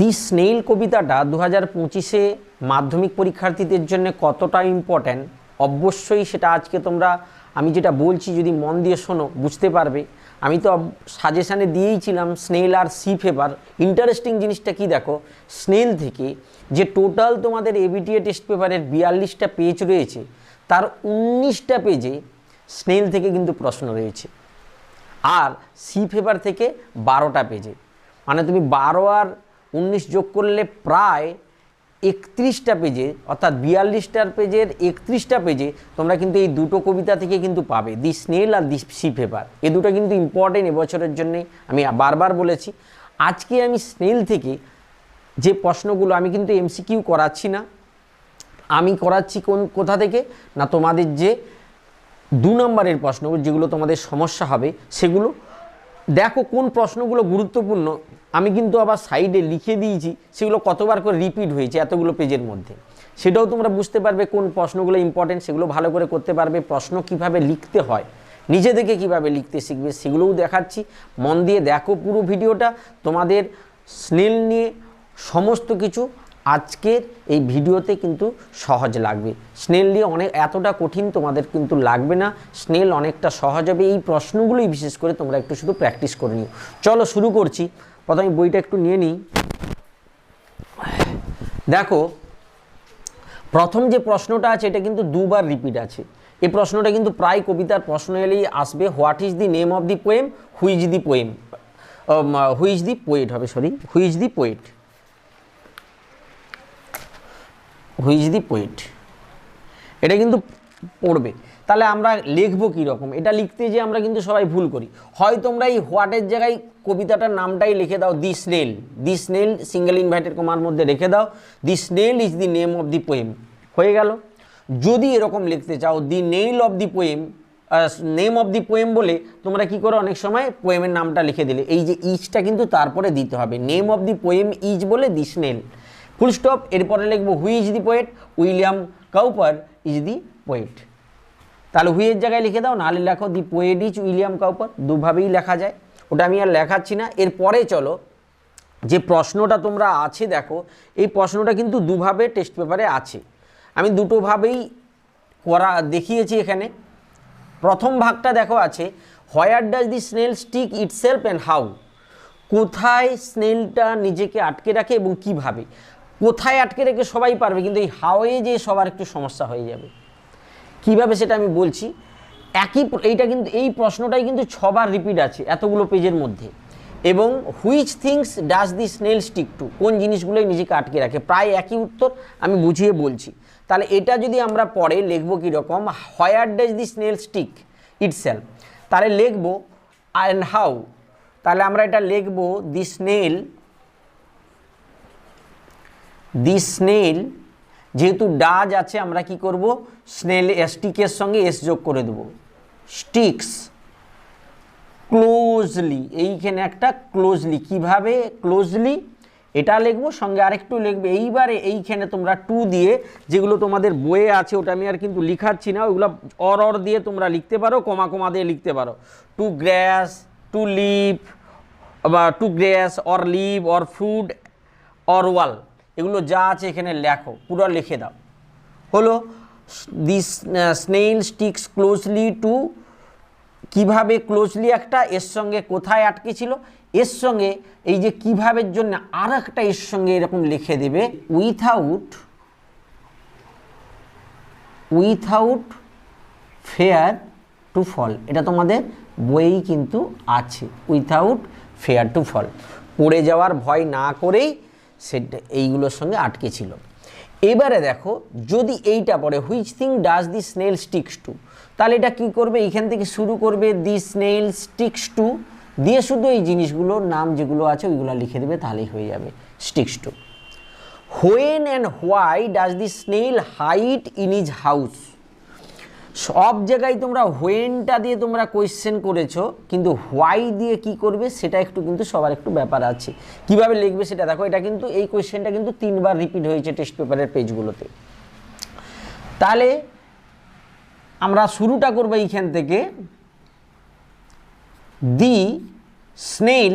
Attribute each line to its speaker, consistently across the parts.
Speaker 1: দি snail কবিতাটা দু হাজার পঁচিশে মাধ্যমিক পরীক্ষার্থীদের জন্য কতটা ইম্পর্ট্যান্ট অবশ্যই সেটা আজকে তোমরা, আমি যেটা বলছি যদি মন দিয়ে শোনো, বুঝতে পারবে। আমি তো সাজেশানে দিয়েইছিলাম স্নেল আর সি পেপার ইন্টারেস্টিং জিনিসটা কি দেখো স্নেল থেকে যে টোটাল তোমাদের এবিটিএ টেস্ট পেপারের বিয়াল্লিশটা পেজ রয়েছে, তার উনিশটা পেজে স্নেল থেকে কিন্তু প্রশ্ন রয়েছে। আর সি পেপার থেকে বারোটা পেজে মানে তুমি বারো আর উনিশ যোগ করলে প্রায় একত্রিশটা পেজে, অর্থাৎ বিয়াল্লিশটার পেজের একত্রিশটা পেজে তোমরা কিন্তু এই দুটো কবিতা থেকে কিন্তু পাবে। দি স্নেল আর দি সি পেপার। এ দুটো কিন্তু ইম্পর্টেন্ট এবছরের জন্যে আমি বারবার বলেছি। আজকে আমি স্নেল থেকে যে প্রশ্নগুলো আমি কিন্তু এমসিকিউ করাচ্ছি না, আমি করাচ্ছি কোন, কোথা থেকে? না তোমাদের যে দু নম্বরের প্রশ্ন যেগুলো তোমাদের সমস্যা হবে সেগুলো দেখো কোন প্রশ্নগুলো গুরুত্বপূর্ণ, আমি কিন্তু আবার সাইডে লিখে দিয়েছি, সেগুলো কতবার করে রিপিট হয়েছে এতগুলো পেজের মধ্যে। সেটাও তোমরা বুঝতে পারবে কোন প্রশ্নগুলো ইম্পর্টেন্ট সেগুলো ভালো করে করতে পারবে, প্রশ্ন কীভাবে লিখতে হয় নিজে থেকে কীভাবে লিখতে শিখবে, সেগুলোও দেখাচ্ছি। মন দিয়ে দেখো পুরো ভিডিওটা, তোমাদের স্নেল নিয়ে সমস্ত কিছু আজকের এই ভিডিওতে কিন্তু সহজ লাগবে। স্নেল নিয়ে অনেক, এতটা কঠিন তোমাদের কিন্তু লাগবে না। স্নেল অনেকটা সহজ হবে। এই প্রশ্নগুলোই বিশেষ করে তোমরা একটু শুধু প্র্যাকটিস করে নিও। চলো শুরু করছি। প্রথমে বইটা একটু নিয়ে নিই। দেখো, প্রথম যে প্রশ্নটা আছে, এটা কিন্তু দুবার রিপিট আছে। এই প্রশ্নটা কিন্তু প্রায় কবিতার প্রশ্ন এলেই আসবে। What is the name of the poem who is the poem who is the poet হবে sorry who is the poet who is the poet এটা কিন্তু পড়বে। তাহলে আমরা লিখব কীরকম? এটা লিখতে যে আমরা কিন্তু সবাই ভুল করি। হয় তোমরা এই হোয়াটের জায়গায় কবিতাটার নামটাই লিখে দাও the snail the snail single inverted কমার মধ্যে রেখে দাও। The snail is the name of the poem হয়ে গেল। যদি এরকম লিখতে চাও the name of the poem name of the poem বলে তোমরা কি করো? অনেক সময় পোয়েমের নামটা লিখে দিলে। এই যে ইজটা কিন্তু তারপরে দিতে হবে। Name of the poem is বলে দি স্নেল ফুল স্টপ এরপরে লিখব who is the poet William Cowper is the poet তাহলে হুইয়ের জায়গায় লিখে দাও, নাহলে লেখো the poet is William Cowper দুভাবেই লেখা যায়। ওটা আমি আর লেখাচ্ছি না। এরপরে চলো, যে প্রশ্নটা তোমরা আছে দেখো, এই প্রশ্নটা কিন্তু দুভাবে টেস্ট পেপারে আছে। আমি দুটোভাবেই করা, দেখিয়েছি এখানে। প্রথম ভাগটা দেখো আছে where does the snail stick itself and how কোথায় স্নেলটা নিজেকে আটকে রাখে এবং কীভাবে? কোথায় আটকে রেখে সবাই পারবে, কিন্তু এই হাওয়ে যে সবার একটু সমস্যা হয়ে যাবে। কীভাবে সেটা আমি বলছি? একই এইটা কিন্তু, এই প্রশ্নটাই কিন্তু ছবার রিপিট আছে এতগুলো পেজের মধ্যে। এবং which things does the snail stick to কোন জিনিসগুলোই নিজেকে আটকে রাখে? প্রায় একই উত্তর আমি বুঝিয়ে বলছি। তাহলে এটা যদি আমরা পরে লিখব কীরকম? Where does the snail stick itself তাহলে লিখব অ্যান্ড হাউ তাহলে আমরা এটা লিখব দি স্নেল দি স্নেল যেহেতু ডাজ আছে, আমরা কি করব? স্নেল স্টিকের সঙ্গে এস যোগ করে দেবো। স্টিক্স ক্লোজলি এইখানে একটা ক্লোজলি কীভাবে ক্লোজলি এটা লিখব, সঙ্গে আরেকটু লিখবে। এইবারে এইখানে তোমরা টু দিয়ে, যেগুলো তোমাদের বইয়ে আছে, ওটা আমি আর কিন্তু লিখাচ্ছি না, ওইগুলো অর অর দিয়ে তোমরা লিখতে পারো, কমা কমা দিয়ে লিখতে পারো। টু গ্র্যাস টু লিভ বা to grass or leaf or fruit or wall এগুলো যা আছে এখানে লেখো, পুরো লিখে দাও। হলো this snail sticks closely to কীভাবে ক্লোজলি একটা, এর সঙ্গে কোথায় আটকে ছিল এর সঙ্গে এই যে কিভাবের জন্য আর একটা এর সঙ্গে এরকম লিখে দেবে without without fear to fall এটা তোমাদের বইয়েই কিন্তু আছে উইথাউট ফেয়ার টু ফল পড়ে যাওয়ার ভয় না করেই সেটা এইগুলোর সঙ্গে আটকে ছিল। এবারে দেখো, যদি এইটা পড়ে which thing does the snail sticks to তাহলে এটা কী করবে? এইখান থেকে শুরু করবে দি স্নেল স্টিক্স টু দিয়ে শুধু এই জিনিসগুলোর নাম যেগুলো আছে, ওইগুলো লিখে দেবে, তাহলেই হয়ে যাবে sticks to when and why does the snail hide in his house সব জায়গায় তোমরা হোয়েনটা দিয়ে তোমরা কোয়েশ্চেন করেছ, কিন্তু হোয়াই দিয়ে কি করবে সেটা একটু কিন্তু সবার একটু ব্যাপার আছে। কীভাবে লিখবে সেটা দেখো, এটা কিন্তু এই কোয়েশ্চেনটা কিন্তু তিনবার রিপিট হয়েছে টেস্ট পেপারের পেজগুলোতে তাহলে আমরা শুরুটা করব এইখান থেকে। দি স্নেল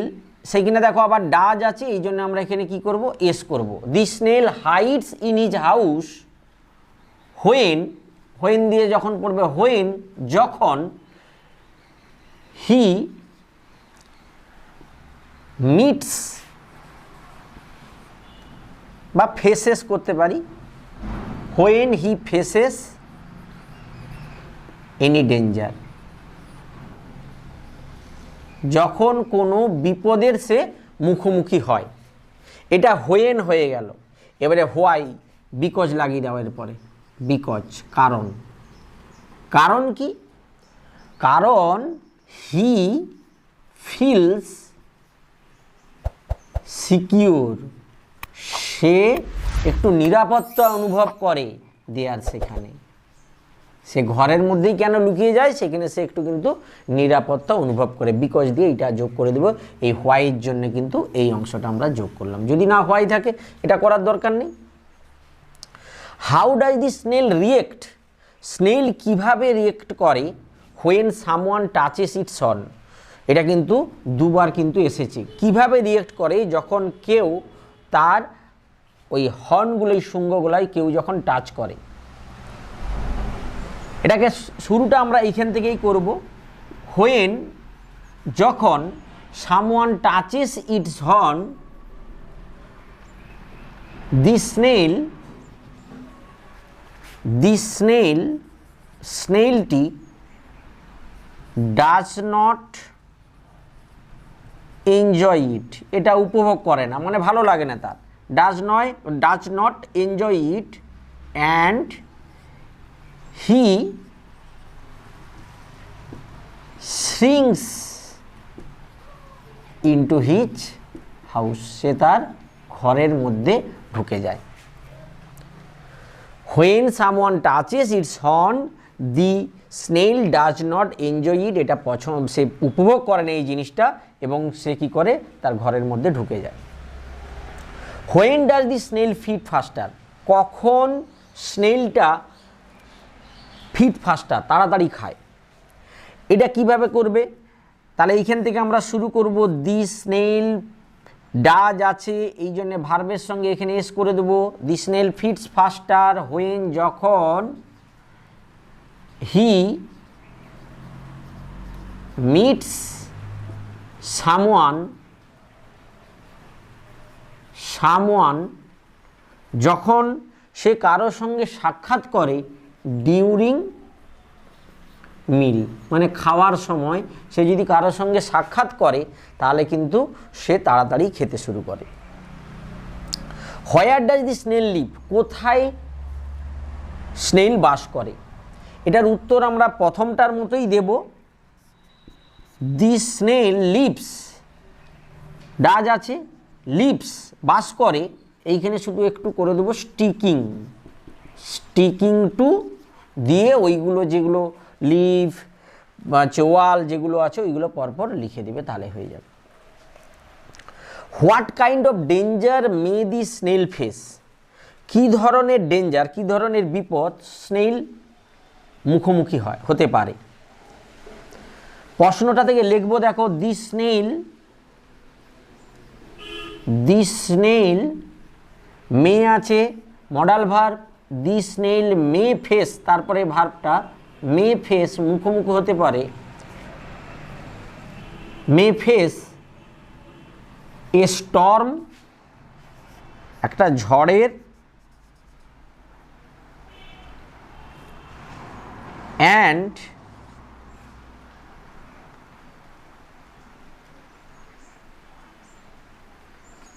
Speaker 1: সেইখানে দেখো আবার ডাজ আছে, এই জন্য আমরা এখানে কি করব? এস করব। The snail hides in his house when when দিয়ে যখন পড়বে হোয়েন যখন হি মিটস বা ফেসেস করতে পারি when he faces any danger যখন কোনো বিপদের সে মুখোমুখি হয়। এটা হোয়েন হয়ে গেল। এবারে হোয়াই বিকজ লাগিয়ে দাও এর পরে বিকজ, কারণ। কারণ কি? কারণ হি ফিলস সিকিউর সে একটু নিরাপত্তা অনুভব করে দেয়ার সেখানে। সে ঘরের মধ্যেই কেন লুকিয়ে যায়? সেখানে সে একটু কিন্তু নিরাপত্তা অনুভব করে। বিকজ দিয়ে এটা যোগ করে দেবো। এই হোয়াইয়ের জন্য কিন্তু এই অংশটা আমরা যোগ করলাম। যদি না হোয়াই থাকে, এটা করার দরকার নেই। How does the snail react snail কীভাবে রিয়েক্ট করে? When someone touches its horn এটা কিন্তু দুবার কিন্তু এসেছে। কীভাবে রিয়েক্ট করে? যখন কেউ তার ওই হর্নগুলোই শুঙ্গগুলাই কেউ যখন টাচ করে। এটাকে শুরুটা আমরা এইখান থেকেই করব। হোয়েন যখন someone touches its horn the snail the snail স্নেলটি does not enjoy it এটা উপভোগ করে না মানে ভালো লাগে না তার। ডাজ নয় does not enjoy it and he shrinks into his house সে তার ঘরের মধ্যে ঢুকে যায়। When someone touches its horn the snail does not enjoy it এটা পছন্দ সে উপভোগ করে না এই জিনিসটা এবং সে কি করে? তার ঘরের মধ্যে ঢুকে যায়। When does the snail feed faster কখন স্নেলটা ফিট ফাস্টার তাড়াতাড়ি খায়। এটা কীভাবে করবে? তাহলে এইখান থেকে আমরা শুরু করব। দি স্নেল ডাজ আছে, এই জন্য ভার্বের সঙ্গে এখানে এস করে দেবো। দি ফিটস ফাস্টার হোয়েন যখন হি মিটস সামওয়ান সামওয়ান যখন সে কারোর সঙ্গে সাক্ষাৎ করে ডিউরিং মিল। মানে খাওয়ার সময় সে যদি কারোর সঙ্গে সাক্ষাৎ করে, তাহলে কিন্তু সে তাড়াতাড়ি খেতে শুরু করে। Where does the snail live? কোথায় স্নেল বাস করে? এটার উত্তর আমরা প্রথমটার মতোই দেব। The snail lives. ডাজ আছে? লিভস বাস করে। এইখানে শুধু একটু করে দেবো স্টিকিং। স্টিকিং টু দিয়ে ওইগুলো যেগুলো লিভ বা চোয়াল যেগুলো আছে, ওইগুলো পরপর লিখে দেবে, তাহলে হয়ে যাবে। What kind of danger may the snail face কী ধরনের ডেঞ্জার কী ধরনের বিপদ স্নেল মুখোমুখি হয়, হতে পারে? প্রশ্নটা থেকে লিখব, দেখো দি স্নেল দি স্নেল মে আছে modal verb the snail may face তারপরে ভার্বটা মে ফেস মুখোমুখি হতে পারে। মে ফেস এ স্টর্ম, একটা ঝড়ের and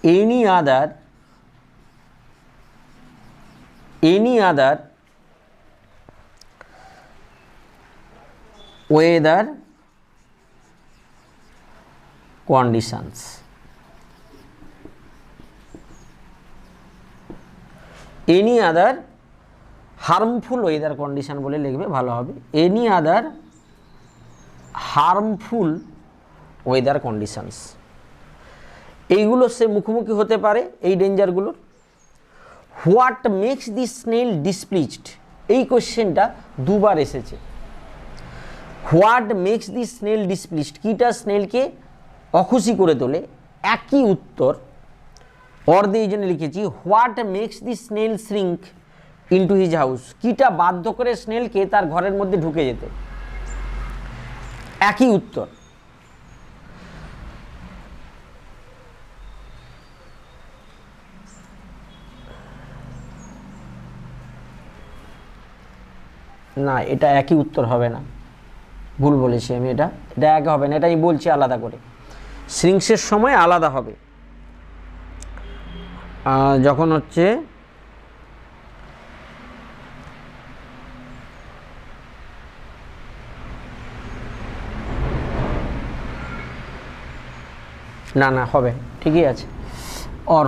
Speaker 1: any other any other weather conditions. Any other harmful weather condition বলে লিখবে, ভালো হবে। Any other harmful weather conditions এইগুলো সে মুখোমুখি হতে পারে এই ডেঞ্জারগুলোর what makes the snail displeased এই কোশ্চেনটা দুবার এসেছে। What makes the snail displeased কীটা স্নেলকে অখুশি করে তোলে? একই উত্তর অর দিয়ে জন্য লিখেছি what makes the snail shrink into his house কিটা বাধ্য করে স্নেলকে তার ঘরের মধ্যে ঢুকে যেতে? একই উত্তর। না, এটা একই উত্তর হবে না। ভুল বলেছি আমি এটা। এটা এক হবে না, এটা আমি বলছি আলাদা করে। শ্রিংসের সময় আলাদা হবে। যখন হচ্ছে না না, হবে, ঠিকই আছে। অর,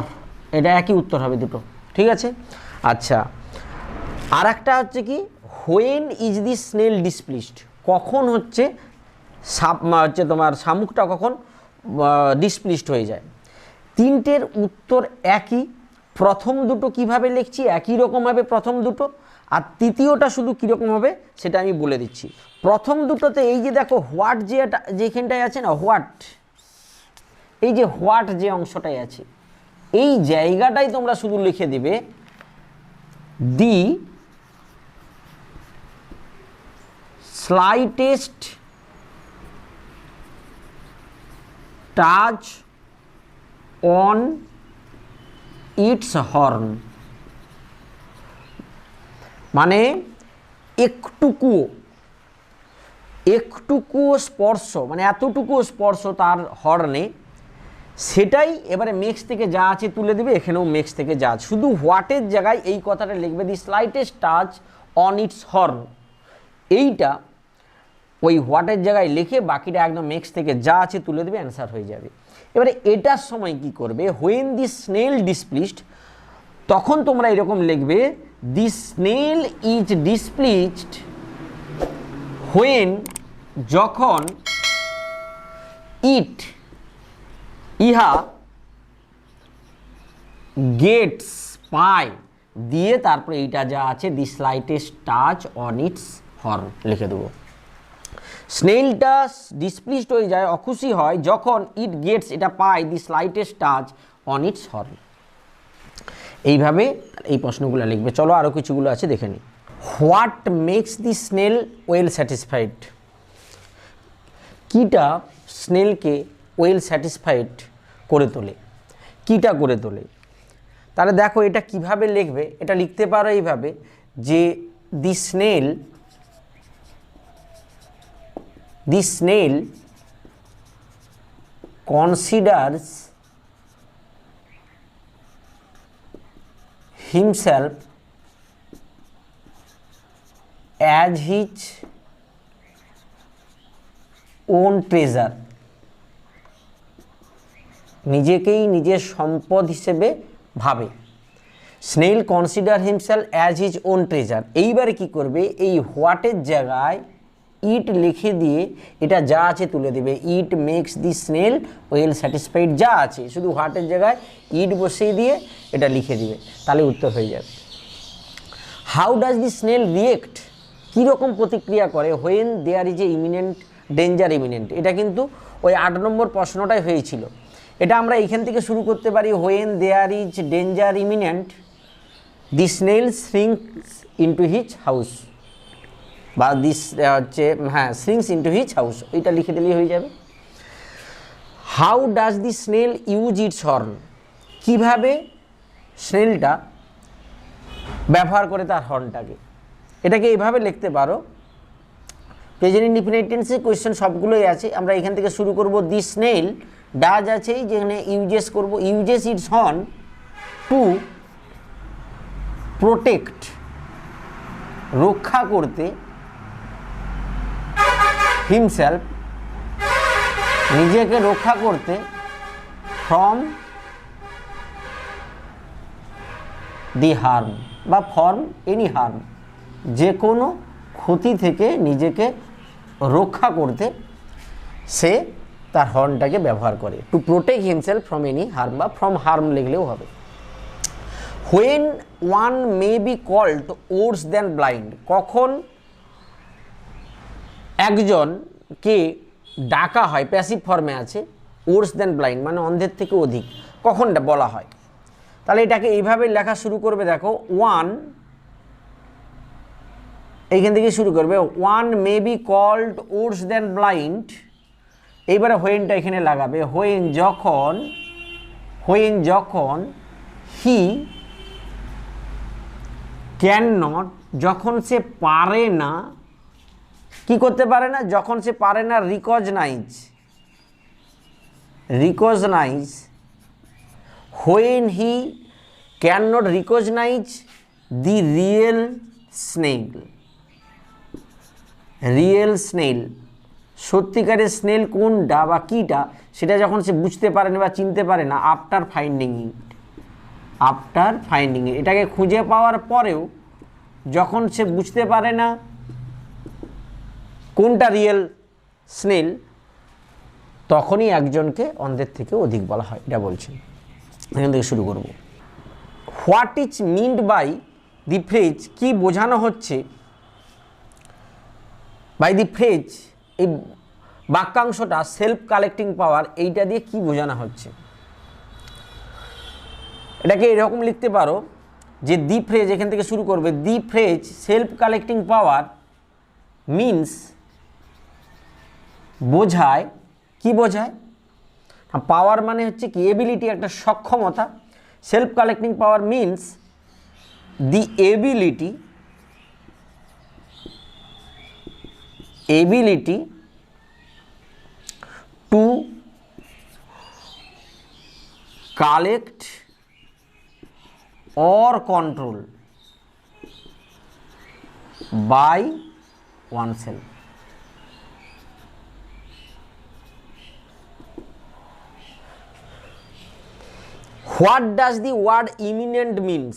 Speaker 1: এটা একই উত্তর হবে দুটো, ঠিক আছে? আচ্ছা আর একটা হচ্ছে কি when is the snail displeased কখন হচ্ছে সাপ হচ্ছে তোমার শামুকটা কখন ডিসপ্লিসড হয়ে যায়। তিনটের উত্তর একই। প্রথম দুটো কীভাবে লিখছি? একই রকম হবে প্রথম দুটো। আর তৃতীয়টা শুধু কীরকম হবে সেটা আমি বলে দিচ্ছি। প্রথম দুটোতে এই যে দেখো হোয়াট যে এটা- যেখানটায় আছে না হোয়াট এই যে হোয়াট যে অংশটাই আছে, এই জায়গাটাই তোমরা শুধু লিখে দিবে দি slightest touch on its horn. মানে একটুকুও একটুকুও স্পর্শ মানে এতটুকুও স্পর্শ তার হর্নে সেটাই এবারে মেক্স থেকে যা আছে তুলে দেবে, এখানেও মেক্স থেকে যা শুধু হোয়াটের জায়গায় এই কথাটা লিখবে the slightest touch on its horn এইটা ওই হোয়াটের জায়গায় লিখে বাকিটা একদম মেক্স থেকে যা আছে তুলে দেবে অ্যান্সার হয়ে যাবে। এবারে এটার সময় কি করবে? হোয়েন দি স্নেল ডিসপ্লিসড তখন তোমরা এরকম লিখবে the snail is displeased when যখন ইট ইহা গেটস পায় দিয়ে তারপরে এইটা যা আছে the slightest touch on its horn লিখে দেবো। স্নেলটা ডিসপ্লিসড হয়ে যায়, অখুশি হয় যখন ইট গেটস এটা পায় the slightest touch on its horn এইভাবে এই প্রশ্নগুলো লিখবে। চলো আরও কিছুগুলো আছে, দেখে নিই। What makes the snail well satisfied কীটা স্নেলকে ওয়েল স্যাটিসফাইড করে তোলে? কীটা করে তোলে? তাহলে দেখো এটা কীভাবে লিখবে? এটা লিখতে পারো এইভাবে যে the snail the snail considers himself as his own treasure. নিজেকেই নিজের সম্পদ হিসেবে ভাবে। Snail consider himself as his own treasure এইবারে কি করবে? এই হোয়াটের জায়গায় ইট লিখে দিয়ে এটা যা আছে তুলে দেবে। It makes the snail well satisfied যা আছে, শুধু হোয়াটের জায়গায় ইট বসিয়ে দিয়ে এটা লিখে দিবে, তাহলে উত্তর হয়ে যাবে। How does the snail react কীরকম প্রতিক্রিয়া করে? When there is a imminent danger imminent এটা কিন্তু ওই আট নম্বর প্রশ্নটাই হয়েছিল। এটা আমরা এখান থেকে শুরু করতে পারি। When there is danger imminent the snail shrinks into his house বা দিস হচ্ছে হ্যাঁ শ্রিঙ্কস ইন্টু হিজ হাউস ওইটা লিখে দিলেই হয়ে যাবে। How does the snail use its horn কীভাবে স্নেলটা ব্যবহার করে তার হর্নটাকে এটাকে এইভাবে লিখতে পারো। প্রেজেন্ট ইনডিফিনাইট কোয়েশ্চেন সবগুলোই আছে। আমরা এখান থেকে শুরু করব। দি স্নেল ডাজ আছেই যেখানে ইউজেস করব uses its horn to protect রক্ষা করতে হিমসেলফ নিজেকে রক্ষা করতে ফ্রম দি হার্ম বা ফর্ম এনি হার্ম যে কোনো ক্ষতি থেকে নিজেকে রক্ষা করতে সে তার হর্নটাকে ব্যবহার করে। To protect himself from any harm বা ফ্রম হার্ম লিখলেও হবে। When one may be called worse than blind কখন একজনকে ডাকা হয় প্যাসিভ ফর্মে আছে ওর্স দেন ব্লাইন্ড মানে অন্ধের থেকে অধিক। কখনটা বলা হয়? তাহলে এটাকে এইভাবে লেখা শুরু করবে, দেখো ওয়ান এইখান থেকে শুরু করবে one may be called worse than blind এইবারে হোয়েনটা এখানে লাগাবে হোয়েন যখন হোয়েন যখন হি ক্যান নট যখন সে পারে না কি করতে পারে না? যখন সে পারে না recognise recognise when he can not recognise the real snail real snail সত্যিকারের স্নেল কোনটা বা কীটা, সেটা যখন সে বুঝতে পারে না বা চিনতে পারে না, after finding it. After finding it. এটাকে খুঁজে পাওয়ার পরেও যখন সে বুঝতে পারে না কোনটা রিয়েল স্নেল? তখনই একজনকে অন্ধের থেকে অধিক বলা হয়, এটা বলছেন। এখান থেকে শুরু করব। What is meant by the phrase? কি বোঝানো হচ্ছে? বাই দি ফ্রেজ, এই বাক্যাংশটা সেলফ কালেক্টিং পাওয়ার, এইটা দিয়ে কি বোঝানো হচ্ছে? এটাকে এরকম লিখতে পারো যে দি ফ্রেজ, এখান থেকে শুরু করবে, the phrase, self collecting power means বোঝায়, কি বোঝায়? পাওয়ার মানে হচ্ছে কি এবিলিটি একটা সক্ষমতা। Self collecting power means the ability ability to collect or control by oneself what does the word imminent means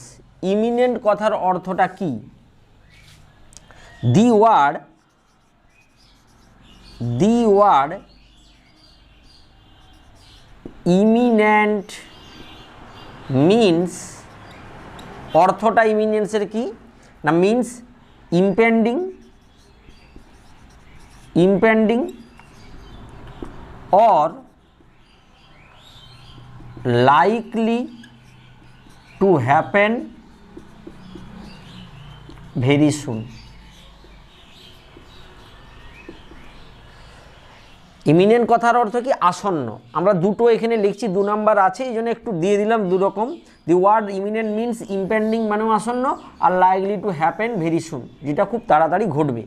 Speaker 1: imminent কথার অর্থটা কি? The word the word imminent means অর্থটা ইমিনেন্সের কি? না means impending impending or likely to happen very soon imminent কথার অর্থ কি? আসন্ন। আমরা দুটো এখানে লিখছি, দু নাম্বার আছে, এই জন্য একটু দিয়ে দিলাম দু রকম। The word imminent means impending মানেও আসন্ন আর likely to happen very soon যেটা খুব তাড়াতাড়ি ঘটবে।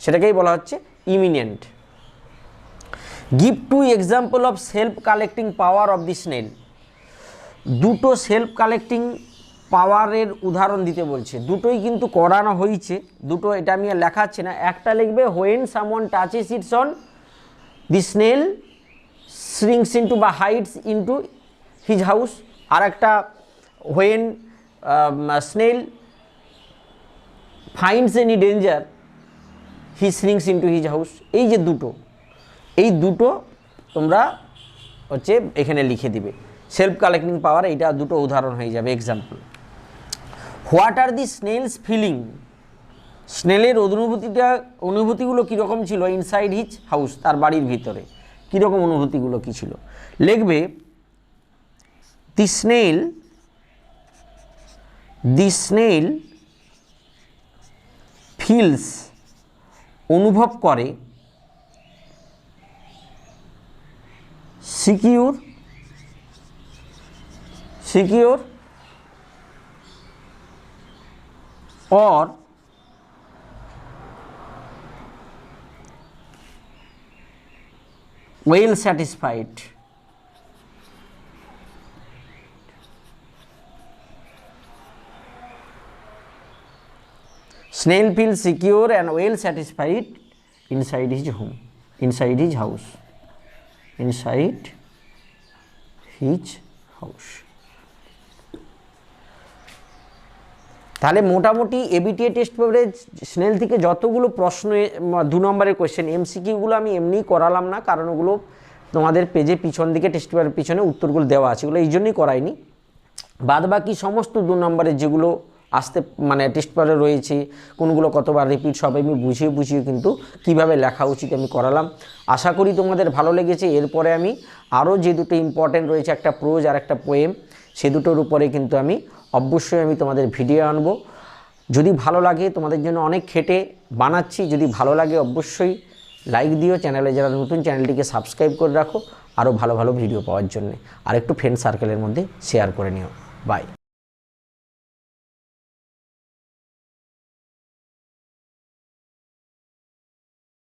Speaker 1: সেটাকেই বলা হচ্ছে imminent give two example of self collecting power of the snail দুটো সেলফ কালেক্টিং পাওয়ারের উদাহরণ দিতে বলছে। দুটোই কিন্তু করানো হয়েছে দুটো এটা আমি লেখাচ্ছি না। একটা লিখবে when someone touches its horn the snail shrinks into বা হাইটস ইন্টু হিজ হাউস আর একটা when snail finds any danger he shrinks into his house এই যে দুটো, এই দুটো তোমরা হচ্ছে এখানে লিখে দিবে। সেলফ কালেক্টিং পাওয়ার, এইটা দুটো উদাহরণ হয়ে যাবে example what are the snail's feeling স্নেলের অনুভূতিটা, অনুভূতিগুলো কীরকম ছিল? ইনসাইড হিজ হাউস তার বাড়ির ভিতরে। কীরকম অনুভূতিগুলো কী ছিল? লিখবে the snail the snail feels অনুভব করে সিকিউর सिक्योर और well satisfied snail feels secure and well satisfied inside his home inside his house inside his house তাহলে মোটামুটি এবিটিএ টেস্ট পেপারে স্নেল থেকে যতগুলো প্রশ্ন দু নম্বরের কোয়েশ্চেন এমসিকিউগুলো আমি এমনিই করালাম না, কারণ ওগুলো তোমাদের পেজে পিছন দিকে টেস্ট পেপারের পিছনে উত্তরগুলো দেওয়া আছে, ওগুলো এই জন্যই করাইনি। বাদ বাকি সমস্ত দু নম্বরের যেগুলো আসতে মানে টেস্ট পেপারে রয়েছে, কোনগুলো কতবার রিপিট হবে আমি বুঝিয়ে বুঝিয়ে কিন্তু কীভাবে লেখা উচিত আমি করালাম। আশা করি তোমাদের ভালো লেগেছে, এরপরে আমি আরও যে দুটো ইম্পর্টেন্ট রয়েছে, একটা প্রোজ আর একটা পোয়েম সে দুটোর উপরে কিন্তু আমি অবশ্যই আমি তোমাদের ভিডিও আনব। যদি ভালো লাগে তোমাদের জন্য অনেক খেটে বানাচ্ছি, যদি ভালো লাগে অবশ্যই লাইক দিও চ্যানেলে, যারা নতুন চ্যানেলটিকে সাবস্ক্রাইব করে রাখো আরও ভালো ভালো ভিডিও পাওয়ার জন্য। আর একটু ফ্রেন্ড সার্কেলের মধ্যে শেয়ার করে নিও। বাই